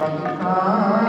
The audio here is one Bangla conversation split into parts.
Bye.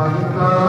Para tá, tá.